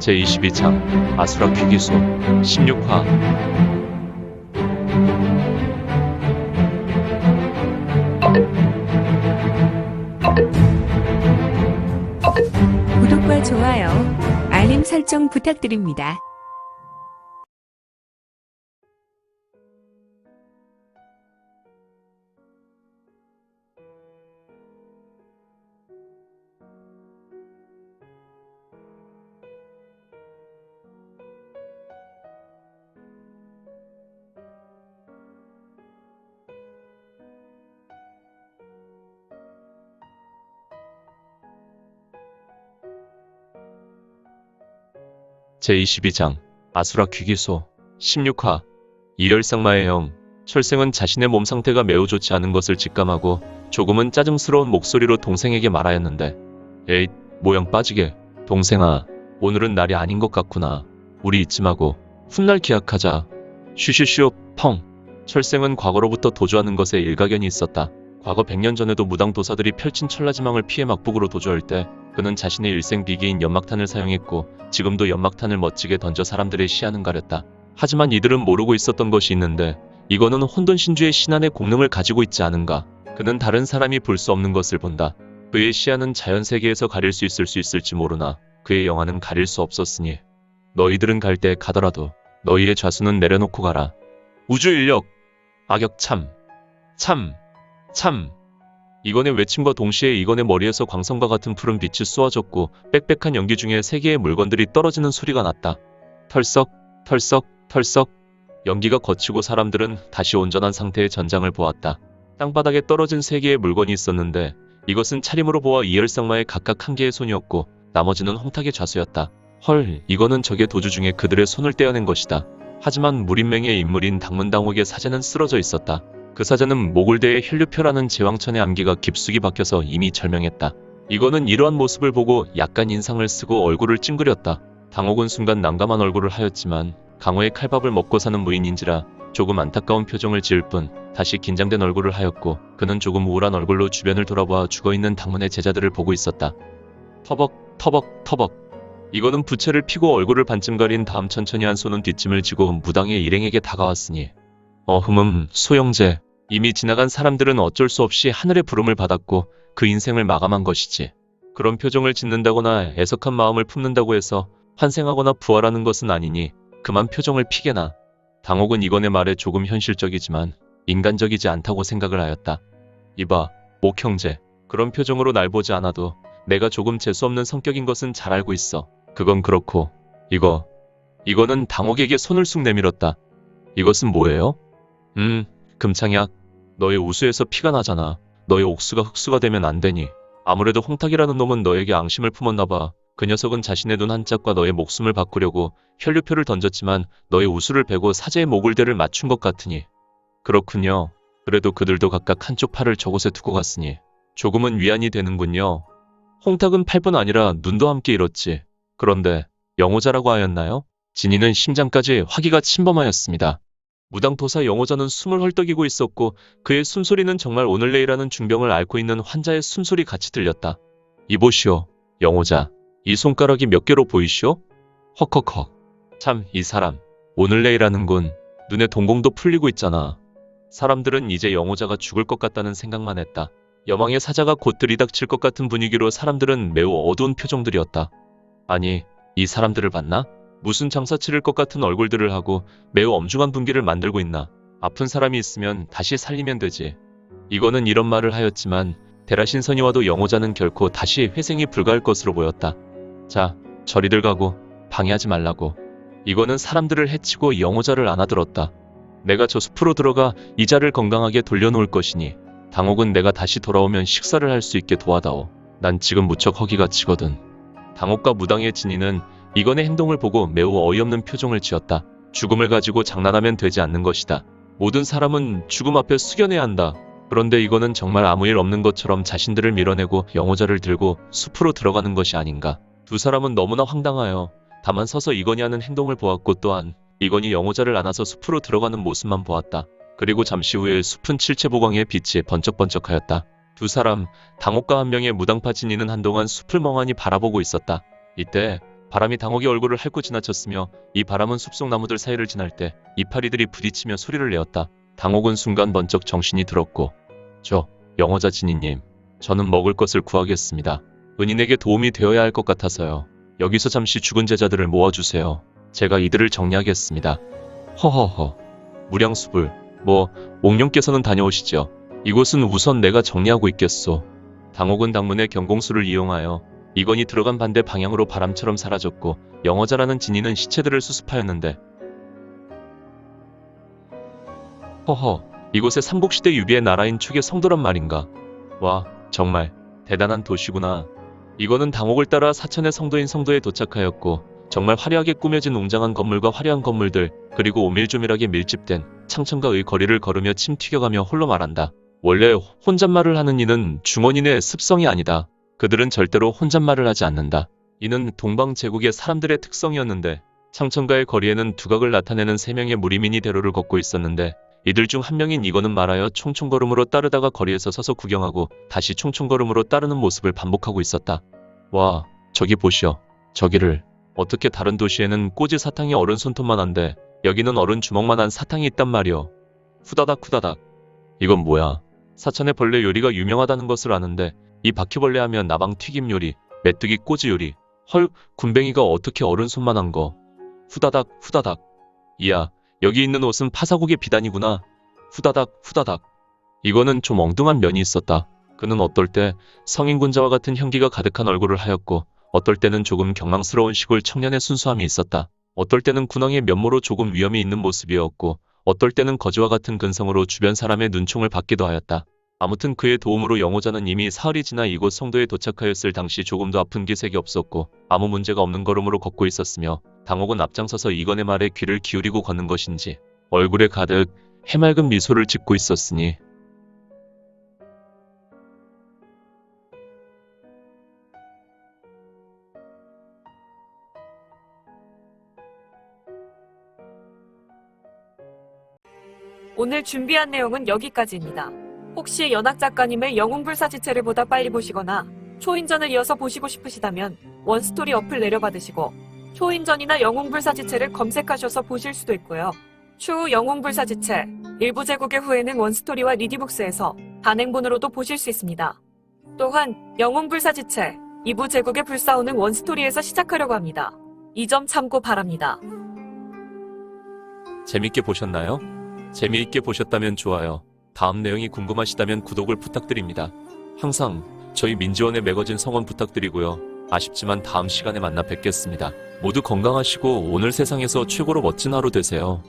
제22장 아수라 퀴기소 16화 구독과 좋아요, 알림 설정 부탁드립니다. 제22장 아수라 퀴기소 16화 이열상마의 형 철생은 자신의 몸 상태가 매우 좋지 않은 것을 직감하고 조금은 짜증스러운 목소리로 동생에게 말하였는데 에잇 모양 빠지게. 동생아 오늘은 날이 아닌 것 같구나. 우리 이쯤하고 훗날 기약하자. 슈슈슈 펑. 철생은 과거로부터 도주하는 것에 일가견이 있었다. 과거 100년 전에도 무당 도사들이 펼친 천라지망을 피해 막북으로 도주할 때 그는 자신의 일생 비기인 연막탄을 사용했고 지금도 연막탄을 멋지게 던져 사람들의 시야는 가렸다. 하지만 이들은 모르고 있었던 것이 있는데 이거는 혼돈 신주의 신안의 공능을 가지고 있지 않은가. 그는 다른 사람이 볼 수 없는 것을 본다. 그의 시야는 자연 세계에서 가릴 수 있을 수 있을지 모르나 그의 영화는 가릴 수 없었으니 너희들은 갈 때 가더라도 너희의 좌수는 내려놓고 가라. 우주 인력 악역 참. 참. 참. 이건의 외침과 동시에 이건의 머리에서 광선과 같은 푸른 빛이 쏘아졌고 빽빽한 연기 중에 세 개의 물건들이 떨어지는 소리가 났다. 털썩, 털썩, 털썩. 연기가 거치고 사람들은 다시 온전한 상태의 전장을 보았다. 땅바닥에 떨어진 세 개의 물건이 있었는데 이것은 차림으로 보아 이열상마의 각각 한 개의 손이었고 나머지는 홍탁의 좌수였다. 헐, 이거는 적의 도주 중에 그들의 손을 떼어낸 것이다. 하지만 무인맹의 인물인 당문당옥의 사제는 쓰러져 있었다. 그 사자는 모골대의 혈류표라는 제왕천의 암기가 깊숙이 박혀서 이미 절명했다. 이거는 이러한 모습을 보고 약간 인상을 쓰고 얼굴을 찡그렸다. 당옥은 순간 난감한 얼굴을 하였지만 강호의 칼밥을 먹고 사는 무인인지라 조금 안타까운 표정을 지을 뿐 다시 긴장된 얼굴을 하였고 그는 조금 우울한 얼굴로 주변을 돌아보아 죽어있는 당문의 제자들을 보고 있었다. 터벅 터벅 터벅 이거는 부채를 피고 얼굴을 반쯤 가린 다음 천천히 한 손은 뒷짐을 지고 무당의 일행에게 다가왔으니 어흠음 소영제 이미 지나간 사람들은 어쩔 수 없이 하늘의 부름을 받았고 그 인생을 마감한 것이지. 그런 표정을 짓는다거나 애석한 마음을 품는다고 해서 환생하거나 부활하는 것은 아니니 그만 표정을 피게나. 당옥은 이건의 말에 조금 현실적이지만 인간적이지 않다고 생각을 하였다. 이봐, 목형제. 그런 표정으로 날 보지 않아도 내가 조금 재수없는 성격인 것은 잘 알고 있어. 그건 그렇고 이거 이거는 당옥에게 손을 쑥 내밀었다. 이것은 뭐예요? 음, 금창약. 너의 우수에서 피가 나잖아. 너의 옥수가 흑수가 되면 안 되니. 아무래도 홍탁이라는 놈은 너에게 앙심을 품었나 봐. 그 녀석은 자신의 눈 한 짝과 너의 목숨을 바꾸려고 혈류표를 던졌지만 너의 우수를 베고 사제의 목을대를 맞춘 것 같으니. 그렇군요. 그래도 그들도 각각 한쪽 팔을 저곳에 두고 갔으니 조금은 위안이 되는군요. 홍탁은 팔뿐 아니라 눈도 함께 잃었지. 그런데 영호자라고 하였나요? 진이는 심장까지 화기가 침범하였습니다. 무당도사 영호자는 숨을 헐떡이고 있었고 그의 숨소리는 정말 오늘 내일 하는 중병을 앓고 있는 환자의 숨소리 같이 들렸다. 이보시오, 영호자. 이 손가락이 몇 개로 보이시오? 헉헉헉. 참, 이 사람. 오늘 내일 하는군. 눈에 동공도 풀리고 있잖아. 사람들은 이제 영호자가 죽을 것 같다는 생각만 했다. 여망의 사자가 곧 들이닥칠 것 같은 분위기로 사람들은 매우 어두운 표정들이었다. 아니, 이 사람들을 봤나? 무슨 장사 치를 것 같은 얼굴들을 하고 매우 엄중한 분기를 만들고 있나. 아픈 사람이 있으면 다시 살리면 되지. 이거는 이런 말을 하였지만 데라신선이 와도 영호자는 결코 다시 회생이 불가할 것으로 보였다. 자, 저리들 가고 방해하지 말라고. 이거는 사람들을 해치고 영호자를 안아들었다. 내가 저 숲으로 들어가 이자를 건강하게 돌려놓을 것이니 당옥은 내가 다시 돌아오면 식사를 할 수 있게 도와다오. 난 지금 무척 허기가 치거든. 당옥과 무당의 진이는 이건의 행동을 보고 매우 어이없는 표정을 지었다. 죽음을 가지고 장난하면 되지 않는 것이다. 모든 사람은 죽음 앞에 숙연해야 한다. 그런데 이거는 정말 아무 일 없는 것처럼 자신들을 밀어내고 영호자를 들고 숲으로 들어가는 것이 아닌가. 두 사람은 너무나 황당하여 다만 서서 이건이 하는 행동을 보았고 또한 이건이 영호자를 안아서 숲으로 들어가는 모습만 보았다. 그리고 잠시 후에 숲은 칠채보광의 빛이 번쩍번쩍하였다. 두 사람, 당옥과 한 명의 무당파 진이는 한동안 숲을 멍하니 바라보고 있었다. 이때 바람이 당혹의 얼굴을 핥고 지나쳤으며 이 바람은 숲속 나무들 사이를 지날 때 이파리들이 부딪히며 소리를 내었다. 당혹은 순간 번쩍 정신이 들었고 저 영어자 진이님 저는 먹을 것을 구하겠습니다. 은인에게 도움이 되어야 할 것 같아서요. 여기서 잠시 죽은 제자들을 모아주세요. 제가 이들을 정리하겠습니다. 허허허 무량수불 뭐 옥룡께서는 다녀오시죠. 이곳은 우선 내가 정리하고 있겠소. 당혹은 당문의 경공수를 이용하여 이건이 들어간 반대 방향으로 바람처럼 사라졌고 영어자라는 진이는 시체들을 수습하였는데 허허 이곳에 삼국시대 유비의 나라인 축의 성도란 말인가? 와 정말 대단한 도시구나. 이거는 당혹을 따라 사천의 성도인 성도에 도착하였고 정말 화려하게 꾸며진 웅장한 건물과 화려한 건물들 그리고 오밀조밀하게 밀집된 창천가의 거리를 걸으며 침 튀겨가며 홀로 말한다. 원래 혼잣말을 하는 이는 중원인의 습성이 아니다 그들은 절대로 혼잣말을 하지 않는다. 이는 동방 제국의 사람들의 특성이었는데 창천가의 거리에는 두각을 나타내는 세 명의 무리민이 대로를 걷고 있었는데 이들 중 한 명인 이거는 말하여 총총걸음으로 따르다가 거리에서 서서 구경하고 다시 총총걸음으로 따르는 모습을 반복하고 있었다. 와, 저기 보시오. 저기를 어떻게 다른 도시에는 꼬지 사탕이 어른 손톱만한데 여기는 어른 주먹만한 사탕이 있단 말이오. 후다닥 후다닥. 이건 뭐야? 사천의 벌레 요리가 유명하다는 것을 아는데 이 바퀴벌레 하면 나방 튀김 요리, 메뚜기 꼬지 요리. 헐, 군뱅이가 어떻게 어른 손만 한 거. 후다닥, 후다닥. 이야, 여기 있는 옷은 파사국의 비단이구나. 후다닥, 후다닥. 이거는 좀 엉뚱한 면이 있었다. 그는 어떨 때 성인군자와 같은 향기가 가득한 얼굴을 하였고, 어떨 때는 조금 경망스러운 시골 청년의 순수함이 있었다. 어떨 때는 군왕의 면모로 조금 위험이 있는 모습이었고, 어떨 때는 거지와 같은 근성으로 주변 사람의 눈총을 받기도 하였다. 아무튼 그의 도움으로 영호자는 이미 사흘이 지나 이곳 성도에 도착하였을 당시 조금도 아픈 기색이 없었고 아무 문제가 없는 걸음으로 걷고 있었으며 당혹은 앞장서서 이건의 말에 귀를 기울이고 걷는 것인지 얼굴에 가득 해맑은 미소를 짓고 있었으니 오늘 준비한 내용은 여기까지입니다. 혹시 연학 작가님의 영웅불사지체를 보다 빨리 보시거나 초인전을 이어서 보시고 싶으시다면 원스토리 어플 내려받으시고 초인전이나 영웅불사지체를 검색하셔서 보실 수도 있고요. 추후 영웅불사지체 일부 제국의 후에는 원스토리와 리디북스에서 단행본으로도 보실 수 있습니다. 또한 영웅불사지체 2부 제국의 불사오는 원스토리에서 시작하려고 합니다. 이 점 참고 바랍니다. 재밌게 보셨나요? 재미있게 보셨다면 좋아요. 다음 내용이 궁금하시다면 구독을 부탁드립니다. 항상 저희 민지원의 매거진 성원 부탁드리고요. 아쉽지만 다음 시간에 만나 뵙겠습니다. 모두 건강하시고 오늘 세상에서 최고로 멋진 하루 되세요.